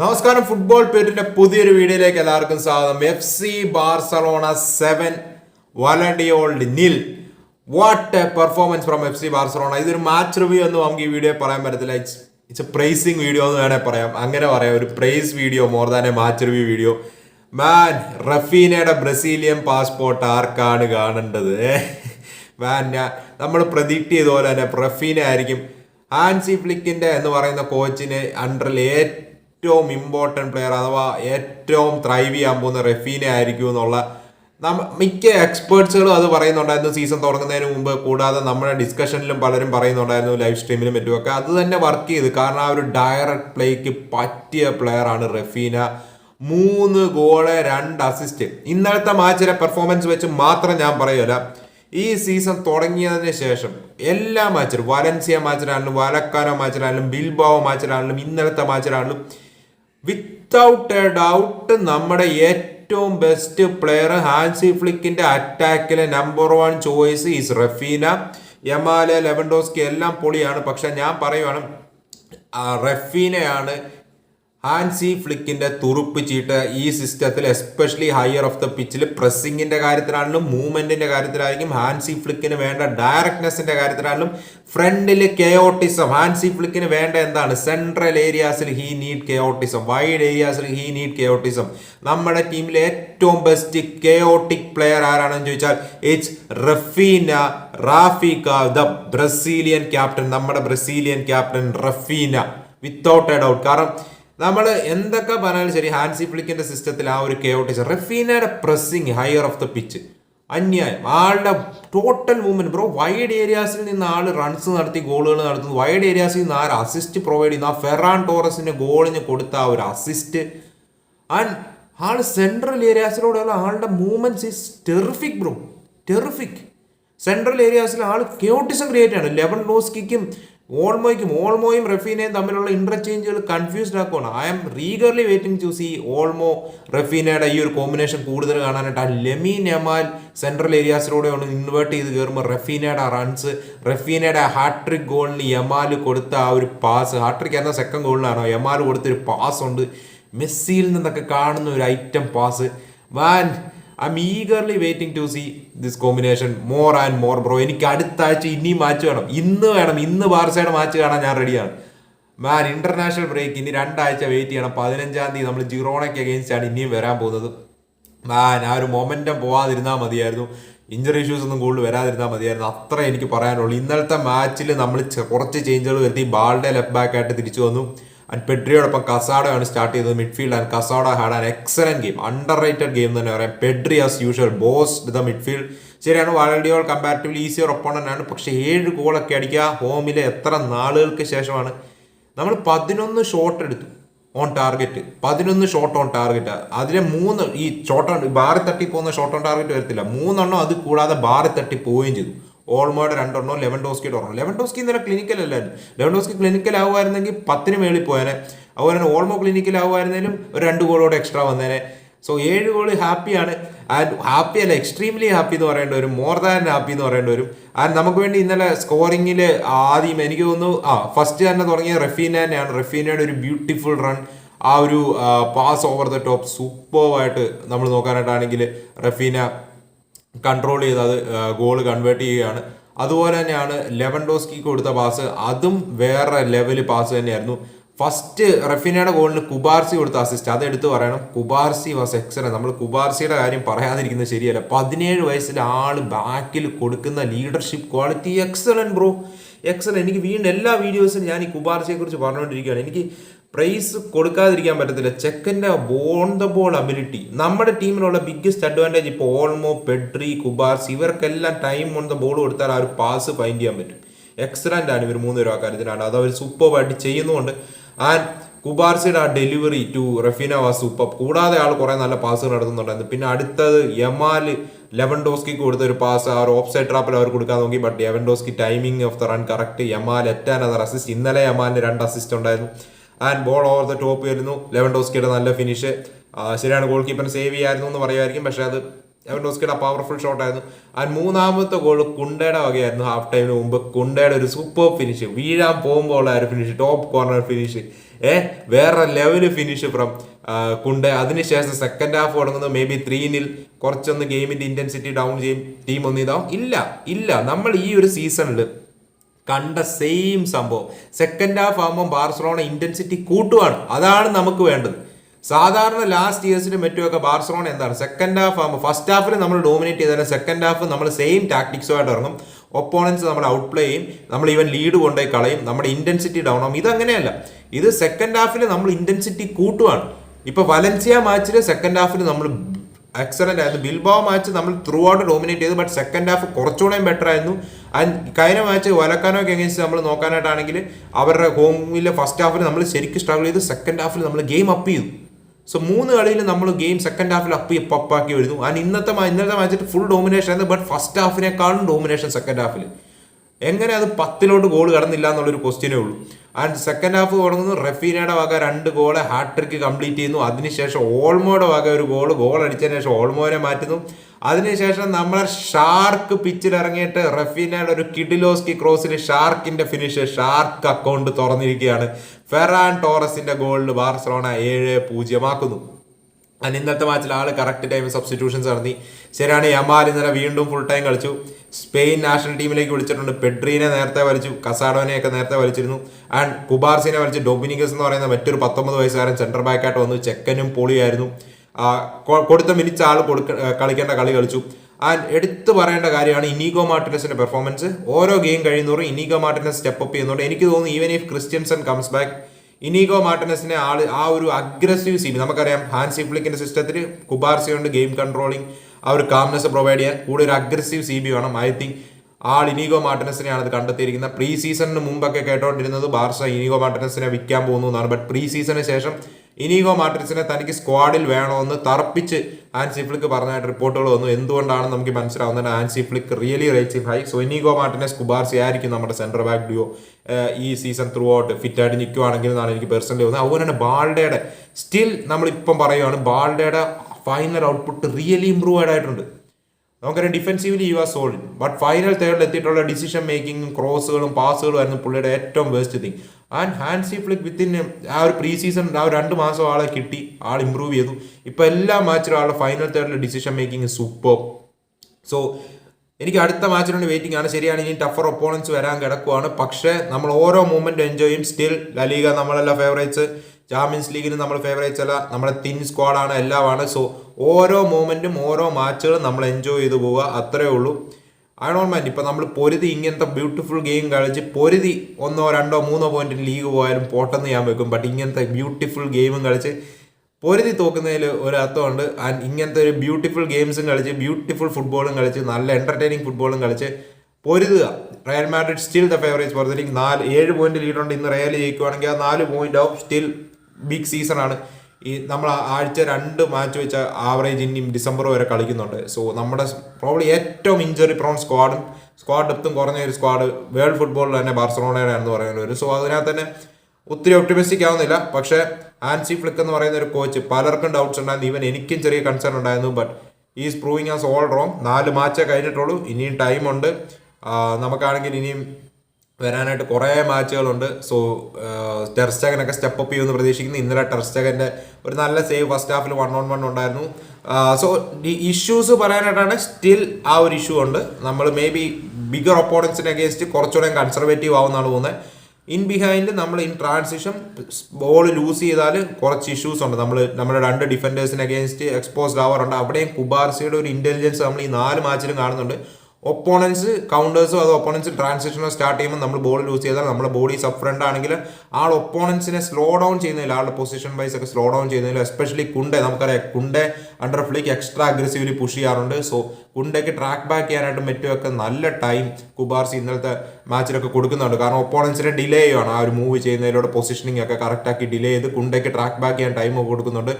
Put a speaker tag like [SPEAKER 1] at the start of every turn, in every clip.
[SPEAKER 1] നമസ്കാരം. ഫുട്ബോൾ പേരിന്റെ പുതിയൊരു വീഡിയോയിലേക്ക് എല്ലാവർക്കും സ്വാഗതം. F C Barcelona seven Valladolid nil. What a performance from F C Barcelona. ഇതൊരു മാച്ച് റിവ്യൂ എന്ന് നമുക്ക് ഈ വീഡിയോ പറയാൻ പറ്റത്തില്ല. It's it's a praising video എന്ന് വേണേൽ പറയാം. അങ്ങനെ പറയാം. ഒരു praise video more than a match review video man റഫീനയുടെ Brazilian passport ആർക്കാണ് കാണേണ്ടത്? മാൻ ഞാൻ നമ്മൾ പ്രഡിക്റ്റ് ചെയ്ത പോലെ തന്നെ റഫീന ആയിരിക്കും. ഹാൻസി ഫ്ലിക്കിന്റെ എന്ന് പറയുന്ന കോച്ചിന് അണ്ടറിൽ ഏറ്റവും ഇമ്പോർട്ടന്റ് പ്ലെയർ അഥവാ ഏറ്റവും ത്രൈവ് ചെയ്യാൻ പോകുന്ന റഫീന ആയിരിക്കും എന്നുള്ള മിക്ക എക്സ്പേർട്സുകളും അത് പറയുന്നുണ്ടായിരുന്നു. സീസൺ തുടങ്ങുന്നതിന് മുമ്പ് കൂടാതെ നമ്മുടെ ഡിസ്കഷനിലും പലരും പറയുന്നുണ്ടായിരുന്നു ലൈവ് സ്ട്രീമിലും മറ്റുമൊക്കെ. അത് തന്നെ വർക്ക് ചെയ്ത്. കാരണം ആ ഒരു ഡയറക്റ്റ് പ്ലേക്ക് പറ്റിയ പ്ലെയർ ആണ് റഫീന. മൂന്ന് ഗോൾ രണ്ട് അസിസ്റ്റ് ഇന്നലത്തെ മാച്ചിലെ പെർഫോമൻസ് വെച്ച് മാത്രം ഞാൻ പറയൂല ഈ സീസൺ തുടങ്ങിയതിന് ശേഷം എല്ലാ മാച്ചിലും വലൻസിയ മാച്ചിലാണെങ്കിലും വാലക്കാനോ മാച്ചിലാണെങ്കിലും ബിൽബാവോ മാച്ചിലാണെങ്കിലും ഇന്നലത്തെ മാച്ചിലാണെങ്കിലും വിത്തൗട്ട് എ ഡൗട്ട് നമ്മുടെ ഏറ്റവും ബെസ്റ്റ് പ്ലെയർ ഹാൻസി ഫ്ലിക്കിന്റെ അറ്റാക്കിലെ number one choice is Raphinha യമാലെ Lewandowski എല്ലാം പൊളിയാണ്. പക്ഷെ ഞാൻ പറയുവാണ് റഫീനയാണ് ഹാൻസി ഫ്ലിക്കിന്റെ തുറുപ്പ് ചീട്ട് ഈ സിസ്റ്റത്തിൽ എസ്പെഷ്യലി ഹയർ ഓഫ് ദ പിച്ചിൽ പ്രസ്സിങ്ങിന്റെ കാര്യത്തിലാണെങ്കിലും മൂവ്മെന്റിന്റെ കാര്യത്തിലായിരിക്കും ഹാൻസി ഫ്ലിക്കിന് വേണ്ട ഡയറക്ട്നെസിന്റെ കാര്യത്തിലാണെങ്കിലും ഫ്രണ്ടിൽ കെയോട്ടിസം ഹാൻസി ഫ്ലിക്കിന് വേണ്ട എന്താണ്? സെൻട്രൽ ഏരിയാസിൽ ഹീ നീഡ് കെയോട്ടിസം വൈഡ് ഏരിയാസിൽ ഹീ നീഡ് കെയോട്ടിസം നമ്മുടെ ടീമിലെ ഏറ്റവും ബെസ്റ്റ് കെയോട്ടിക് പ്ലെയർ ആരാണെന്ന് ചോദിച്ചാൽ ഇറ്റ്സ് റഫീന റാഫിക ദ ബ്രസീലിയൻ ക്യാപ്റ്റൻ നമ്മുടെ Brazilian captain Raphinha. Without a doubt കാരണം നമ്മൾ എന്തൊക്കെ പറഞ്ഞാലും ശരി ഹാൻസി ഫ്ലിക്കിന്റെ സിസ്റ്റത്തിൽ ആ ഒരു chaotism റഫീനയുടെ pressing higher of the pitch അന്യായം. ആളുടെ ടോട്ടൽ മൂവ്മെന്റ് ബ്രോ വൈഡ് ഏരിയാസിൽ നിന്ന് ആൾ റൺസ് നടത്തി ഗോളുകൾ നടത്തുന്നു. വൈഡ് ഏരിയാസിൽ നിന്ന് ആര് അസിസ്റ്റ് പ്രൊവൈഡ് ചെയ്യുന്നു? ആ ഫെറാൻ ടോറസിന്റെ ഗോളിന് കൊടുത്ത ആ ഒരു അസിസ്റ്റ് ആൻഡ് ആൾ സെൻട്രൽ ഏരിയാസിലൂടെയുള്ള ആളുടെ movements is terrific bro terrific central ഏരിയാസിൽ ആൾ കെയോട്ടിസം ക്രിയേറ്റ് ആണ് ലെവൻ ഡോസ്കിക്കും ഓൾമോയ്ക്കും ഓൾമോയും റഫീനയും തമ്മിലുള്ള ഇന്റർചേഞ്ചുകൾ കൺഫ്യൂസ്ഡ് ആക്കുവാണ്. ഐ എം റീഗർലി വെയിറ്റിംഗ് ടു സി ഓൾമോ റഫീനയുടെ ഈ ഒരു കോമ്പിനേഷൻ കൂടുതൽ കാണാനായിട്ട്. ആ ലെമി നെമാൽ സെൻട്രൽ ഏരിയാസിലൂടെ ഒന്ന് ഇൻവേർട്ട് ചെയ്ത് കയറുമ്പോൾ റഫീനയുടെ റൺസ് റഫീനയുടെ ഹാട്രിക് ഗോളിന് യമാൽ കൊടുത്ത ആ ഒരു പാസ് ഹാട്രിക് എന്ന സെക്കൻഡ് ഗോളിനാണോ യമാൽ കൊടുത്തൊരു പാസ് ഉണ്ട്. മെസ്സിയിൽ നിന്നൊക്കെ കാണുന്ന ഒരു item pass van I'm eagerly waiting to see this combination more and more bro എനിക്ക് അടുത്ത ആഴ്ച ഇനിയും മാച്ച് വേണം. ഇന്ന് വേണം. ഇന്ന് ബാർസയുടെ മാച്ച് കാണാൻ ഞാൻ റെഡിയാണ് മാൻ ഇന്റർനാഷണൽ ബ്രേക്ക് ഇനി രണ്ടാഴ്ച വെയിറ്റ് ചെയ്യണം. പതിനഞ്ചാം തീയതി നമ്മൾ ജിറോണയ്ക്ക് അഗേൻസ്റ്റ് ആണ് ഇനിയും വരാൻ പോകുന്നത്. മാൻ ആ ഒരു മൊമെന്റം പോവാതിരുന്നാൽ മതിയായിരുന്നു. ഇഞ്ചറി ഇഷ്യൂസ് ഒന്നും കൂടുതൽ വരാതിരുന്നാൽ മതിയായിരുന്നു. അത്ര എനിക്ക് പറയാനുള്ളൂ. ഇന്നലത്തെ മാച്ചിൽ നമ്മൾ കുറച്ച് ചേഞ്ചുകൾ വരുത്തി. ബാളുടെ ലെഫ്റ്റ് ബാക്ക് ആയിട്ട് തിരിച്ചു വന്നു. ആൻഡ് പെഡ്രിയോടൊപ്പം കസാഡോയാണ് സ്റ്റാർട്ട് ചെയ്തത് midfield and Casado had an excellent game underrated game തന്നെ പറയാം. Pedri as usual boss the midfield ശരിയാണ് വാലഡിയോൾ കമ്പാരിറ്റീവ്ലി ഈസിയർ ഒപ്പോണന്റ് ആണ്. പക്ഷേ ഏഴ് ഗോളൊക്കെ അടിക്കുക ഹോമിലെ എത്ര നാളുകൾക്ക് ശേഷമാണ്? നമ്മൾ പതിനൊന്ന് ഷോട്ട് എടുത്തു ഓൺ ടാർഗറ്റ് പതിനൊന്ന് ഷോട്ട് ഓൺ ടാർഗറ്റ് അതിലെ മൂന്ന് ഈ ഷോട്ട് ബാറിൽ തട്ടി പോകുന്ന ഷോട്ട് ഓൺ ടാർഗറ്റ് വരത്തില്ല. മൂന്നെണ്ണം അത് കൂടാതെ ബാറി തട്ടി പോവുകയും ചെയ്തു. ഓൾമോയുടെ രണ്ടെണ്ണോ ലെവൻ ഡോസ്കിയുടെ ഒരെണ്ണം. ലെവൻ ഡോസ്കി ഇന്നലെ ക്ലിനിക്കൽ അല്ലായിരുന്നു. ലെവൻ ഡോസ്കി ക്ലിനിക്കൽ ആവുമായിരുന്നെങ്കിൽ പത്തിന് മേളിൽ പോയേനെ. അതുപോലെ തന്നെ ഓൾമോ ക്ലിനിക്കൽ ആവുമായിരുന്നേലും ഒരു രണ്ട് ഗോളോടെ എക്സ്ട്രാ വന്നേനെ. സോ ഏഴ് ഗോൾ ഹാപ്പിയാണ് ആൻഡ് ഹാപ്പി അല്ല എക്സ്ട്രീംലി ഹാപ്പി എന്ന് പറയേണ്ടി വരും. മോർ ദാൻ ഹാപ്പി എന്ന് പറയേണ്ടി വരും. ആൻഡ് നമുക്ക് വേണ്ടി ഇന്നലെ സ്കോറിങ്ങിൽ ആദ്യം എനിക്ക് തോന്നുന്നു ആ ഫസ്റ്റ് തന്നെ തുടങ്ങിയ റഫീന തന്നെയാണ്. റഫീനയുടെ ഒരു ബ്യൂട്ടിഫുൾ റൺ ആ ഒരു പാസ് ഓവർ ദ ടോപ്പ് സൂപ്പർവായിട്ട് നമ്മൾ നോക്കാനായിട്ടാണെങ്കിൽ റഫീന കൺട്രോൾ ചെയ്ത് അത് ഗോൾ കൺവേർട്ട് ചെയ്യുകയാണ്. അതുപോലെ തന്നെയാണ് ലെവൻ ഡോസ്കിക്ക് കൊടുത്ത പാസ് അതും വേറെ ലെവൽ പാസ് തന്നെയായിരുന്നു. ഫസ്റ്റ് റഫീനയുടെ ഗോളിന് കുബാർസി കൊടുത്ത അസിസ്റ്റ് അത് എടുത്തു പറയണം. കുബാർസി വാസ് എക്സലന്റ് നമ്മൾ കുബാർസിയുടെ കാര്യം പറയാതിരിക്കുന്നത് ശരിയല്ല. പതിനേഴ് വയസ്സിലെ ആൾ ബാക്കിൽ കൊടുക്കുന്ന leadership quality excellent bro excellent എനിക്ക് വീണ്ടും എല്ലാ വീഡിയോസിലും ഞാൻ ഈ കുബാർസിയെ കുറിച്ച് പറഞ്ഞുകൊണ്ടിരിക്കുകയാണ്. എനിക്ക് പ്രൈസ് കൊടുക്കാതിരിക്കാൻ പറ്റത്തില്ല. ചെക്കന്റെ ബോൺ ദ ബോൾ അബിലിറ്റി നമ്മുടെ ടീമിലുള്ള ബിഗ്ഗസ്റ്റ് അഡ്വാന്റേജ് ഇപ്പോൾ ഓൾമോ പെട്രി കുബാർസ് ഇവർക്കെല്ലാം ടൈം ഓൺ ദ ബോൾ കൊടുത്താൽ ആ ഒരു പാസ് ഫൈൻഡ് ചെയ്യാൻ പറ്റും. എക്സലന്റ് ആണ് ഇവർ മൂന്ന് പേരും ആ കാര്യത്തിലാണ് അത് അവർ സൂപ്പർവായിട്ട് ചെയ്യുന്നുണ്ട് ആൻഡ് കുബാർസിയുടെ ആ delivery to Raphinha was super കൂടാതെ ആൾ കുറേ നല്ല പാസുകൾ നടത്തുന്നുണ്ടായിരുന്നു. പിന്നെ അടുത്തത് യമാൽ ലെവൻഡോസ്കിക്ക് കൊടുത്ത ഒരു പാസ് ആ ഒരു ഓഫ് സൈഡ് ട്രാപ്പിൽ അവർ കൊടുക്കാൻ നോക്കി. But Lewandowski timing of the run correct Yamal എറ്റാൻ other assist ഇന്നലെ യമാലിന് രണ്ട് അസിസ്റ്റ് ഉണ്ടായിരുന്നു. And ball over the top വരുന്നു. ലെവൻഡോസ്കിയുടെ നല്ല ഫിനിഷ് ശരിയാണ് ഗോൾ കീപ്പറിന് സേവ് ചെയ്യായിരുന്നു എന്ന് പറയുമായിരിക്കും. പക്ഷേ അത് ലെവൻ ലെവൻഡോസ്കിയുടെ പവർഫുൾ ഷോട്ട് ആയിരുന്നു. ആൻഡ് മൂന്നാമത്തെ ഗോൾ കുണ്ടയുടെ വകയായിരുന്നു ഹാഫ് ടൈമിന് മുമ്പ്. കുണ്ടയുടെ ഒരു സൂപ്പർ ഫിനിഷ് വീഴാൻ പോകുമ്പോൾ ഒരു ഫിനിഷ് ടോപ്പ് കോർണർ ഫിനിഷ് ഏ വേറെ ലെവൽ ഫിനിഷ് ഫ്രം കുണ്ട്. അതിനുശേഷം സെക്കൻഡ് ഹാഫ് തുടങ്ങുന്നത് മേ ബി ത്രീനിൽ കുറച്ചൊന്ന് ഗെയിമിന്റെ ഇന്റൻസിറ്റി ഡൗൺ ചെയ്യും. ടീം ഒന്ന് ഇതാവും ഇല്ല ഇല്ല. നമ്മൾ ഈ ഒരു സീസണിൽ കണ്ട സെയിം സംഭവം. സെക്കൻഡ് ഹാഫ് ആകുമ്പോൾ ബാർസലോണ ഇന്റൻസിറ്റി കൂട്ടുവാണ്. അതാണ് നമുക്ക് വേണ്ടത്. സാധാരണ ലാസ്റ്റ് ഇയേഴ്സിലും മറ്റുമൊക്കെ ബാർസലോണ എന്താണ്? സെക്കൻഡ് ഹാഫ് ആകുമ്പോൾ ഫസ്റ്റ് ഹാഫിൽ നമ്മൾ ഡോമിനേറ്റ് ചെയ്താലും സെക്കൻഡ് ഹാഫ് നമ്മൾ സെയിം ടാക്ടിക്സുമായിട്ട് ഇറങ്ങും. ഒപ്പോണൻസ് നമ്മൾ ഔട്ട് പ്ലേ ചെയ്യും. നമ്മൾ ഈവൻ ലീഡ് കൊണ്ടുപോയി കളയും. നമ്മുടെ ഇന്റൻസിറ്റി ഡൗൺ ആവും. ഇതങ്ങനെയല്ല. ഇത് സെക്കൻഡ് ഹാഫിൽ നമ്മൾ ഇന്റൻസിറ്റി കൂട്ടുവാണ്. ഇപ്പൊ വലൻസിയ മാച്ചിൽ സെക്കൻഡ് ഹാഫിൽ നമ്മൾ എക്സലന്റ് ആയിരുന്നു. ബിൽബാവ് മാച്ച് നമ്മൾ ത്രൂ ഔട്ട് ഡോമിനേറ്റ് ചെയ്തു. ബട്ട് സെക്കൻഡ് ഹാഫ് കുറച്ചുകൂടെയും ബെറ്റർ ആയിരുന്നു. കഴിഞ്ഞ മാച്ച് വലക്കാനോ എഗൻസ്റ്റ് നമ്മൾ നോക്കാനായിട്ടാണെങ്കിൽ അവരുടെ ഹോമിലെ ഫസ്റ്റ് ഹാഫിൽ നമ്മൾ ശരിക്കും സ്ട്രഗിൾ ചെയ്ത് സെക്കൻഡ് ഹാഫിൽ നമ്മൾ ഗെയിം അപ്പ് ചെയ്തു. സോ മൂന്ന് കളിയിൽ നമ്മൾ ഗെയിം സെക്കൻഡ് ഹാഫിൽ അപ്പ് പപ്പാക്കി വരുന്നു. ആൻഡ് ഇന്നത്തെ ഇന്നത്തെ മാച്ചിൽ ഫുൾ ഡോമിനേഷൻ ആയിരുന്നു. ബട്ട് ഫസ്റ്റ് ഹാഫിനേക്കാളും ഡോമിനേഷൻ സെക്കൻഡ് ഹാഫിൽ എങ്ങനെ അത് പത്തിലോട്ട് ഗോൾ കടന്നില്ല എന്നുള്ളൊരു ക്വസ്റ്റ്യനേ ഉള്ളൂ. ആൻഡ് സെക്കൻഡ് ഹാഫ് തുടങ്ങുന്നു റഫീനയുടെ വക രണ്ട് ഗോൾ ഹാട്രിക്ക് കംപ്ലീറ്റ് ചെയ്യുന്നു. അതിനുശേഷം ഓൾമോയുടെ വക ഒരു ഗോൾ ഗോൾ അടിച്ചതിന് ശേഷം ഓൾമോനെ മാറ്റുന്നു. അതിനുശേഷം നമ്മളെ ഷാർക്ക് പിച്ചിൽ ഇറങ്ങിയിട്ട് റഫീനയുടെ ഒരു കിഡിലോസ്കി ക്രോസിൽ ഷാർക്കിന്റെ ഫിനിഷ് ഷാർക്ക് അക്കൗണ്ട് തുറന്നിരിക്കുകയാണ്. ഫെറാൻ ടോറസിന്റെ ഗോളിൽ ബാർസലോണ ഏഴ് പൂജ്യമാക്കുന്നു. അന്ന് ഇന്നത്തെ മാച്ചിൽ ആൾ കറക്റ്റ് ടൈം സബ്സ്റ്റിറ്റ്യൂഷൻസ് നടത്തി. ശരിയാണ് യമാൽ ഇന്നലെ വീണ്ടും ഫുൾ ടൈം കളിച്ചു. സ്പെയിൻ നാഷണൽ ടീമിലേക്ക് വിളിച്ചിട്ടുണ്ട്. പെഡ്രീനെ നേരത്തെ വലിച്ചു. കസാഡോനെയൊക്കെ നേരത്തെ വലിച്ചിരുന്നു. ആൻഡ് കുബാർസിനെ വലിച്ചു. ഡൊമിനിക്കസ് എന്ന് പറയുന്ന മറ്റൊരു പത്തൊമ്പത് വയസ്സുകാരൻ സെന്റർ ബാക്കായിട്ട് വന്നു. ചെക്കനും പൊളിയായിരുന്നു. കൊടുത്ത മിനിറ്റ് ആൾ കൊടുക്ക കളിക്കേണ്ട കളി കളിച്ചു. ആൻഡ് എടുത്തു പറയേണ്ട കാര്യമാണ് ഇനീഗോ മാർട്ടിനസിന്റെ പെർഫോമൻസ് ഓരോ ഗെയിം കഴിയുന്നതോറും ഇനീഗോ മാർട്ടിനസ് സ്റ്റെപ്പ് അപ്പ് ചെയ്യുന്നുണ്ട്. എനിക്ക് തോന്നുന്നു even if Christensen comes back Inigo മാർട്ടിനസിനെ ആൾ ആ ഒരു അഗ്രസീവ് സീൻ നമുക്കറിയാം ഹാൻസി ഫ്ലിക്കിന്റെ സിസ്റ്റത്തിൽ കുബാർസിയുണ്ട് ഗെയിം കൺട്രോളിംഗ് ആ ഒരു കാംനെസ് പ്രൊവൈഡ് ചെയ്യാൻ. കൂടെ ഒരു അഗ്രസീവ് സി ബി വേണം. ഐ തിങ്ക് ആൾ ഇനീഗോ മാർട്ടിനസിനെയാണ് അത് കണ്ടെത്തിയിരിക്കുന്നത്. പ്രീ സീസണിന് മുമ്പൊക്കെ കേട്ടോണ്ടിരുന്നത് ബാർസ ഇനീഗോ മാർട്ടിനസിനെ വിൽക്കാൻ പോകുന്നു എന്നാണ്. ബട്ട് പ്രീ സീസണിന് ശേഷം ഇനീഗോ മാർട്ടിനസിനെ തനിക്ക് സ്ക്വാഡിൽ വേണമെന്ന് തറപ്പിച്ച് ആൻസി ഫ്ലിക്ക് പറഞ്ഞായിട്ട് റിപ്പോർട്ടുകൾ വന്നു. എന്തുകൊണ്ടാണ് നമുക്ക് മനസ്സിലാവുന്നത് Hansi Flick really rates high so Inigo Martinez Cubarsi ആയിരിക്കും നമ്മുടെ സെൻട്രൽ ബാക്ക് ഡ്യൂ ഈ സീസൺ ത്രൂ ഔട്ട് ഫിറ്റ് ആയിട്ട് നിൽക്കുവാണെങ്കിൽ എന്നാണ് എനിക്ക് പേഴ്സണലി തോന്നുന്നത്. അതുപോലെ തന്നെ ബാൾഡയുടെ സ്റ്റിൽ നമ്മളിപ്പം പറയുകയാണ് ബാൾഡയുടെ ഫൈനൽ ഔട്ട്പുട്ട് റിയലി ഇമ്പ്രൂവ്ഡ് ആയിട്ടുണ്ട്. നമുക്കറിയാം defensively you are solid but final third എത്തിയിട്ടുള്ള ഡിസിഷൻ മേക്കിങ്ങും ക്രോസുകളും പാസുകളും ആയിരുന്നു പുള്ളിയുടെ ഏറ്റവും waste thing and Hansi Flick within ആ ഒരു പ്രീ സീസൺ ആ ഒരു രണ്ട് മാസം ആളെ കിട്ടി. ആൾ ഇമ്പ്രൂവ് ചെയ്തു. ഇപ്പൊ എല്ലാ മാച്ചിലും ആളുടെ final third decision making super so എനിക്ക് അടുത്ത മാച്ചിനുണ്ട് വെയിറ്റിംഗ് ആണ്. ശരിയാണ് ഇനി ടഫർ ഒപ്പോണൻസ് വരാൻ കിടക്കുവാണ്. പക്ഷേ നമ്മൾ ഓരോ മൂമെന്റ് എൻജോയ് ചെയ്യും സ്റ്റിൽ ലലീഗ നമ്മളെല്ലാം ഫേവറേറ്റ്സ് ചാമ്പ്യൻസ് ലീഗിന് നമ്മൾ ഫേവറേറ്റ്സ് അല്ല നമ്മുടെ തിൻ സ്ക്വാഡാണ് എല്ലാമാണ്. സോ ഓരോ മൂമെന്റും ഓരോ മാച്ചുകളും നമ്മൾ എൻജോയ് ചെയ്തു പോവുക. അത്രേ ഉള്ളൂ. ഐ ഡോൺ മൈൻഡ് ഇപ്പം നമ്മൾ പൊരുതി ഇങ്ങനത്തെ ബ്യൂട്ടിഫുൾ ഗെയിം കളിച്ച് പൊരുതി ഒന്നോ രണ്ടോ മൂന്നോ പോയിന്റിന് ലീഗ് പോയാലും പോട്ടെന്ന് ഞാൻ വെക്കും. ബട്ട് ഇങ്ങനത്തെ ബ്യൂട്ടിഫുൾ ഗെയിമും കളിച്ച് പൊരുതി തോക്കുന്നതിൽ ഒരു അർത്ഥമുണ്ട്. ആൻഡ് ഇങ്ങനത്തെ ഒരു ബ്യൂട്ടിഫുൾ ഗെയിംസും കളിച്ച് ബ്യൂട്ടിഫുൾ ഫുട്ബോളും കളിച്ച് നല്ല എന്റർടൈനിങ് ഫുട്ബോളും കളിച്ച് പൊരുതുക. Real Madrid still the favourite പുറത്തേക്ക് നാല് ഏഴ് പോയിന്റ് ലീഡുണ്ട് ഇന്ന് റയൽ ജയിക്കുവാണെങ്കിൽ ആ നാല് പോയിന്റ് ആവും സ്റ്റിൽ ബിഗ് സീസൺ ആണ് ഈ നമ്മൾ ആഴ്ച രണ്ട് മാച്ച് വെച്ച ആവറേജ് ഇനിയും ഡിസംബർ വരെ കളിക്കുന്നുണ്ട്. സോ നമ്മുടെ പ്രോബ്ലി ഏറ്റവും ഇഞ്ചറി പ്രോൺ സ്ക്വാഡും സ്ക്വാഡ് ഡെപ്തും കുറഞ്ഞ ഒരു സ്ക്വാഡ് വേൾഡ് ഫുട്ബോളിൽ തന്നെ ബാർസലോണയുടെ ആണെന്ന് പറയുന്ന ഒരു സോ അതിനകത്ത് തന്നെ ഒത്തിരി ഒപ്റ്റിമിസ്റ്റിക് ആവുന്നില്ല. പക്ഷേ ആൻസി ഫ്ലിക്ക് എന്ന് പറയുന്ന ഒരു കോച്ച് പലർക്കും ഡൗട്ട്സ് ഉണ്ടായിരുന്നു. ഈവൻ എനിക്കും ചെറിയ കൺസേൺ ഉണ്ടായിരുന്നു. But is proving us all wrong നാല് മാച്ചേ കഴിഞ്ഞിട്ടുള്ളൂ. ഇനിയും ടൈമുണ്ട് നമുക്കാണെങ്കിൽ ഇനിയും വരാനായിട്ട് കുറേ മാച്ചുകളുണ്ട്. സോ ടെർസ്റ്റഗനൊക്കെ സ്റ്റെപ്പ് അപ്പ് ചെയ്യുമെന്ന് പ്രതീക്ഷിക്കുന്നു. ഇന്നലെ ടെർസ്റ്റഗന്റെ ഒരു നല്ല സേവ് ഫസ്റ്റ് ഹാഫിൽ വൺ ഓൺ വൺ ഉണ്ടായിരുന്നു. സോ ഈ ഇഷ്യൂസ് പറയാനായിട്ടാണ് സ്റ്റിൽ ആ ഒരു ഇഷ്യൂ ഉണ്ട്. നമ്മൾ മേ ബി ബിഗർ ഒപ്പോണൻസിന് അഗേൻസ്റ്റ് കുറച്ചുകൂടെ കൺസർവേറ്റീവ് ആവുമെന്നാണ് തോന്നുന്നത് ഇൻ ബിഹൈൻഡ് നമ്മൾ ഇൻ ട്രാൻസിഷൻ ബോൾ ലൂസ് ചെയ്താൽ കുറച്ച് ഇഷ്യൂസ് ഉണ്ട്. നമ്മൾ നമ്മുടെ രണ്ട് ഡിഫൻഡേഴ്സിന് അഗേൻസ്റ്റ് എക്സ്പോസ്ഡ് ആവാറുണ്ട്. അവിടെയും കുബാർസിയുടെ ഒരു ഇന്റലിജൻസ് നമ്മൾ ഈ നാല് മാച്ചിലും കാണുന്നുണ്ട്. ഒപ്പോണൻസ് കൗണ്ടേഴ്സോ അതോ ഒപ്പോണൻസ് ട്രാൻസിഷനോ സ്റ്റാർട്ട് ചെയ്യുമ്പോൾ നമ്മൾ ബോൾ ലൂസ് ചെയ്താൽ നമ്മുടെ ബോഡി സബ് ഫ്രണ്ട് ആണെങ്കിൽ ആൾ ഒപ്പോണൻസിനെ സ്ലോ ഡൗൺ ചെയ്യുന്നതിൽ ആളുടെ പൊസിഷൻ വൈസ് ഒക്കെ സ്ലോ ഡൗൺ ചെയ്യുന്നതിൽ എസ്പെഷ്യലി കുണ്ടെ നമുക്കറിയാം Kounde under Flick extra aggressively push ചെയ്യാറുണ്ട്. സോ കുണ്ടയ്ക്ക് ട്രാക്ക് ബാക്ക് ചെയ്യാനായിട്ട് മറ്റുമൊക്കെ നല്ല ടൈം കുബാർസി ഇന്നലത്തെ മാച്ചിലൊക്കെ കൊടുക്കുന്നുണ്ട്. കാരണം ഒപ്പോണൻസിനെ ഡിലേ ചെയ്യുകയാണ് ആ ഒരു മൂവ് ചെയ്യുന്നതിലൂടെ പൊസിഷനിങ് ഒക്കെ കറക്റ്റാക്കി ഡിലേ ചെയ്ത് കുണ്ടയ്ക്ക് ട്രാക്ക് ബാക്ക് ചെയ്യാൻ ടൈം കൊടുക്കുന്നുണ്ട്.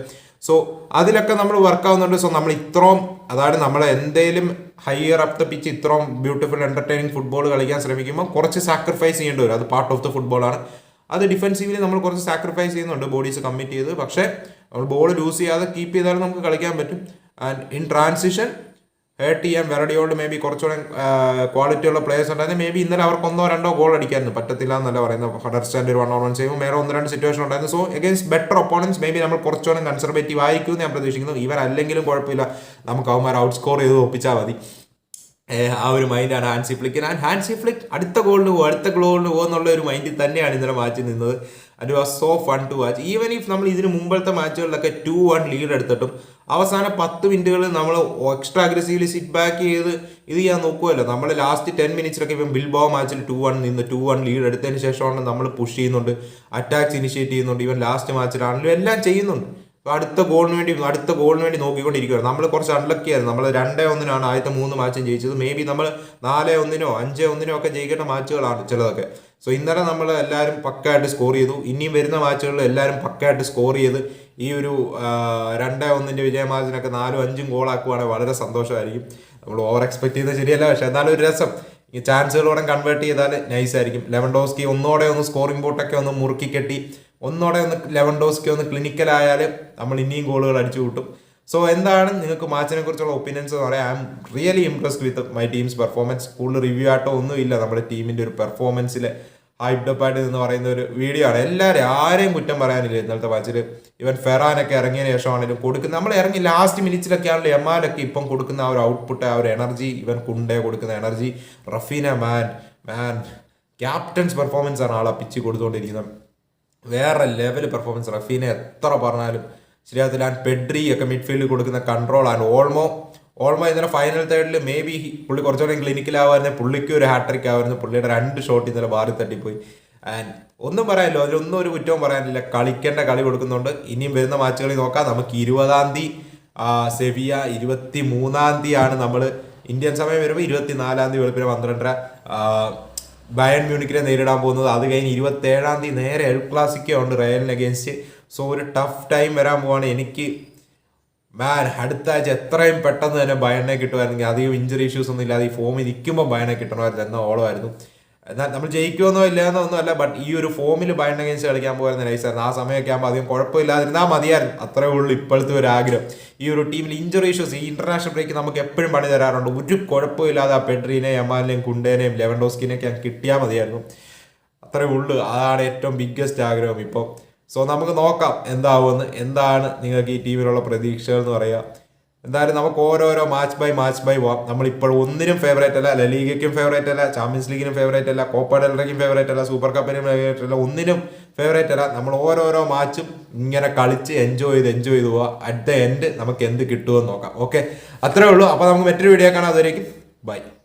[SPEAKER 1] സോ അതിലൊക്കെ നമ്മൾ വർക്ക് ആവുന്നുണ്ട്. സോ നമ്മൾ ഇത്രയും അതായത് നമ്മൾ എന്തേലും ഹയർ അപ്പ് ദ പിച്ച് ഇത്രയും ബ്യൂട്ടിഫുൾ എന്റർടൈനിങ് ഫുട്ബോൾ കളിക്കാൻ ശ്രമിക്കുമ്പോൾ കുറച്ച് സാക്രിഫൈസ് ചെയ്യേണ്ടി വരും. അത് പാർട്ട് ഓഫ് ദ ഫുട്ബോളാണ് അത് ഡിഫെൻസീവ്ലി നമ്മൾ കുറച്ച് സാക്രിഫൈസ് ചെയ്യുന്നുണ്ട്. ബോഡീസ് കമ്മിറ്റ് ചെയ്ത്. പക്ഷേ നമ്മൾ ബോൾ ലൂസ് ചെയ്യാതെ കീപ്പ് ചെയ്താലും നമുക്ക് കളിക്കാൻ പറ്റും. ആൻഡ് ഇൻ ട്രാൻസിഷൻ ഹേർട്ട് ചെയ്യാൻ വെറഡിയോട് മേ ബി കുറച്ചുകൂടെ ക്വാളിറ്റിയുള്ള പ്ലേയേഴ്സ് ഉണ്ടായിരുന്നു. മേ ബി ഇന്നലെ അവർക്ക് ഒന്നോ രണ്ടോ ഗോൾ അടിക്കായിരുന്നു. പറ്റത്തില്ല എന്നല്ല പറയുന്നത്. ഹഡർസ്റ്റാൻഡ് ഒരു വൺ ഓൺ വൺ ചെയ്യുമ്പോൾ വേറെ ഒന്ന് രണ്ട് സിറ്റുവേഷൻ ഉണ്ടായിരുന്നു. So against better opponents may be നമ്മൾ കുറച്ചുകൂടെ കൺസർവേറ്റീവ് ആയിരിക്കും എന്ന് ഞാൻ പ്രതീക്ഷിക്കുന്നു. ഇവർ അല്ലെങ്കിലും കുഴപ്പമില്ല. നമുക്ക് അവന്മാർ ഔട്ട് സ്കോർ ചെയ്ത് ഒപ്പിച്ചാൽ മതി. ആ ഒരു മൈൻഡാണ് ഹാൻസി ഫ്ലിക്കിന് ആൻഡ് ഹാൻസി ഫ്ലിക്ക് അടുത്ത ഗോളിന് പോകും അടുത്ത ഗോളിന് പോകും എന്നുള്ള ഒരു മൈൻഡിൽ തന്നെയാണ് ഇന്നലെ മാച്ച് നിന്നത്. അത് was so fun to watch even if നമ്മൾ ഇതിന് മുമ്പത്തെ മാച്ചുകളിലൊക്കെ ടു വൺ ലീഡ് എടുത്തിട്ടും അവസാന പത്ത് മിനിറ്റുകളിൽ നമ്മൾ എക്സ്ട്രാ അഗ്രസീവ്ലി സിറ്റ് ബാക്ക് ചെയ്ത് ഇത് ചെയ്യാൻ നോക്കുമല്ലോ നമ്മൾ ലാസ്റ്റ് ടെൻ മിനിറ്റ്സിലൊക്കെ ഇപ്പം ബിൽബോ മാച്ചിൽ ടു വൺ നിന്ന് ടു വൺ ലീഡ് എടുത്തതിന് ശേഷമാണ് നമ്മൾ പുഷ് ചെയ്യുന്നുണ്ട് അറ്റാക്സ് ഇനിഷ്യേറ്റ് ചെയ്യുന്നുണ്ട് ഈവൻ ലാസ്റ്റ് മാച്ചിലാണെങ്കിലും എല്ലാം ചെയ്യുന്നുണ്ട്. അടുത്ത ഗോളിന് വേണ്ടി അടുത്ത ഗോളിന് വേണ്ടി നോക്കിക്കൊണ്ടിരിക്കുകയാണ് നമ്മൾ കുറച്ച് അൺലക്കി ആയിരുന്നു. നമ്മൾ രണ്ടേ ഒന്നിനാണ് ആദ്യത്തെ മൂന്ന് മാച്ചും ജയിച്ചത്. മേ ബി നമ്മൾ നാലേ ഒന്നിനോ അഞ്ചേ ഒന്നിനോ ഒക്കെ ജയിക്കേണ്ട മാച്ചുകളാണ് ചിലതൊക്കെ. സോ ഇന്നലെ നമ്മൾ എല്ലാവരും പക്കായിട്ട് സ്കോർ ചെയ്തു. ഇനിയും വരുന്ന മാച്ചുകളിൽ എല്ലാവരും പക്കായിട്ട് സ്കോർ ചെയ്ത് ഈ ഒരു രണ്ടേ ഒന്നിന്റെ വിജയ മാച്ചിനൊക്കെ നാലും അഞ്ചും ഗോളാക്കുവാണെങ്കിൽ വളരെ സന്തോഷമായിരിക്കും. നമ്മൾ ഓവർ എക്സ്പെക്ട് ചെയ്യുന്നത് ശരിയല്ല. പക്ഷേ എന്നാലും ഒരു രസം. ഈ ചാൻസുകളോടെ കൺവേർട്ട് ചെയ്താൽ നൈസ് ആയിരിക്കും. ലെവൻഡോസ്കി ഒന്നോടെ ഒന്ന് സ്കോറിംഗ് ബോട്ടൊക്കെ ഒന്ന് മുറുക്കി കെട്ടി ഒന്നോടെ ഒന്ന് ലെവൻഡോസ്കി ഒന്ന് ക്ലിനിക്കലായാൽ നമ്മൾ ഇനിയും ഗോളുകൾ അടിച്ചു കൂട്ടും. സോ എന്താണ് നിങ്ങൾക്ക് മാച്ചിനെ കുറിച്ചുള്ള ഒപ്പീനിയൻസ് എന്ന് പറയാം? I am really impressed with my team's performance കൂടുതൽ റിവ്യൂ ആയിട്ടോ ഒന്നുമില്ല നമ്മുടെ ടീമിന്റെ ഒരു പെർഫോമൻസിലെ ഹൈപ്ഡപ്പ് ആയിട്ട് എന്ന് പറയുന്ന ഒരു വീഡിയോ ആണ്. എല്ലാവരും ആരെയും കുറ്റം പറയാനില്ല ഇന്നലത്തെ മാച്ചിൽ ഇവൻ ഫെറാനൊക്കെ ഇറങ്ങിയ ശേഷമാണെങ്കിലും കൊടുക്കുന്ന നമ്മൾ ഇറങ്ങി ലാസ്റ്റ് മിനിറ്റ്സിലൊക്കെ ആണല്ലോ എമാലൊക്കെ ഇപ്പം കൊടുക്കുന്ന ആ ഒരു ഔട്ട്പുട്ട് ആ ഒരു എനർജി ഇവൻ കുണ്ടേ കൊടുക്കുന്ന energy Raphinha man man captain's performance ആണ് ആളെ പിച്ച് കൊടുത്തുകൊണ്ടിരിക്കുന്നത് വേറെ ലെവൽ പെർഫോമൻസ് റഫീനെ എത്ര പറഞ്ഞാലും. ശരിയാകത്തില്ല ആൻഡ് പെഡ്രി ഒക്കെ മിഡ്ഫീൽഡിൽ കൊടുക്കുന്ന കൺട്രോൾ ആൻഡ് ഓൾമോ ഓൾമോ ഇന്നലെ ഫൈനൽ തേർഡിൽ മേ ബി പുള്ളി കുറച്ചുകൂടെ ക്ലിനിക്കിലാവായിരുന്നു പുള്ളിക്ക് ഒരു ഹാട്രിക് ആവായിരുന്നു പുള്ളിയുടെ രണ്ട് ഷോട്ട് ഇന്നലെ ബാറി തട്ടിപ്പോയി. ആൻഡ് ഒന്നും പറയാനില്ല അതിലൊന്നും ഒരു കുറ്റവും പറയാനില്ല കളിക്കേണ്ട കളി കൊടുക്കുന്നുണ്ട്. ഇനിയും വരുന്ന മാച്ചുകളിൽ നോക്കാം. നമുക്ക് ഇരുപതാം തീയതി സെവിയ ഇരുപത്തി മൂന്നാം ആണ് നമ്മൾ ഇന്ത്യൻ സമയം വരുമ്പോൾ ഇരുപത്തി നാലാം തീയതി വെളുപ്പിന് പന്ത്രണ്ടര. ബയൺ മ്യൂണിക്കിനെ നേരിടാൻ പോകുന്നത് അത് കഴിഞ്ഞ് ഇരുപത്തി ഏഴാം തീയതി നേരെ എൽ ക്ലാസിക്കോ ഉണ്ട് റയലിന് അഗേൻസ്റ്റ് സോ ഒരു ടഫ് ടൈം വരാൻ പോവാണ്. എനിക്ക് മാൻ അടുത്ത ആഴ്ച എത്രയും പെട്ടെന്ന് തന്നെ ബയണിനെ കിട്ടുമായിരുന്നെങ്കിൽ അധികം ഇഞ്ചറി ഇഷ്യൂസ് ഒന്നും ഇല്ലാതെ ഈ ഫോമിൽ നിൽക്കുമ്പോൾ ബയണെ കിട്ടണമായിരുന്നു. എന്ന ഓളമായിരുന്നു. എന്നാൽ നമ്മൾ ജയിക്കുമെന്നോ ഇല്ലയെന്നോ ഒന്നും അല്ല ബട്ട് ഈ ഒരു ഫോമിൽ ബയൺ അഗേൻസ്റ്റ് കളിക്കാൻ പോകുന്ന നൈസായിരുന്നു ആ സമയമൊക്കെ ആകുമ്പോൾ അധികം കുഴപ്പമില്ലാതിരുന്നാൽ മതിയായിരുന്നു. അത്രേ ഉള്ളൂ ഇപ്പോഴത്തെ ഒരു ആഗ്രഹം. ഈ ഒരു ടീമിൽ ഇഞ്ചറി ഇഷ്യൂസ് ഈ ഇന്റർനാഷണൽ ബ്രേക്ക് നമുക്ക് എപ്പോഴും പണി തരാറുണ്ട്. ഒരു കുഴപ്പമില്ലാതെ ആ പെഡ്രീനെ എമാലിനെയും കുണ്ടേനെയും ലെവൻഡോസ്കിനെയൊക്കെ കിട്ടിയാൽ മതിയായിരുന്നു. അത്രേ ഉള്ളൂ. അതാണ് ഏറ്റവും ബിഗ്ഗസ്റ്റ് ആഗ്രഹം ഇപ്പോൾ സോ നമുക്ക് നോക്കാം എന്താവുമെന്ന്. എന്താണ് നിങ്ങൾക്ക് ഈ ടീമിലുള്ള പ്രതീക്ഷകൾ എന്ന് പറയുക എന്തായാലും നമുക്ക് ഓരോരോ മാച്ച് ബൈ മാച്ച് ബൈ പോവാം നമ്മളിപ്പോൾ ഒന്നിനും ഫേവറേറ്റ് അല്ല ലലീഗയ്ക്കും ഫേവറേറ്റ് അല്ല ചാമ്പ്യൻസ് ലീഗിനും ഫേവറേറ്റ് അല്ല കോപ്പ ഡെൽറയ്ക്കും ഫേവറേറ്റ് അല്ല സൂപ്പർ കപ്പിനും ഫേവറേറ്റ് അല്ല ഒന്നിനും ഫേവറേറ്റ് അല്ല. നമ്മൾ ഓരോരോ മാച്ചും ഇങ്ങനെ കളിച്ച് എൻജോയ് ചെയ്ത് എൻജോയ് ചെയ്ത് പോവാം. അറ്റ് ദ എൻഡ് നമുക്ക് എന്ത് കിട്ടുമെന്ന് നോക്കാം. ഓക്കെ അത്രേ ഉള്ളൂ. അപ്പോൾ നമുക്ക് മറ്റൊരു വീഡിയോ കാണാം. അതുവരേക്കും ബൈ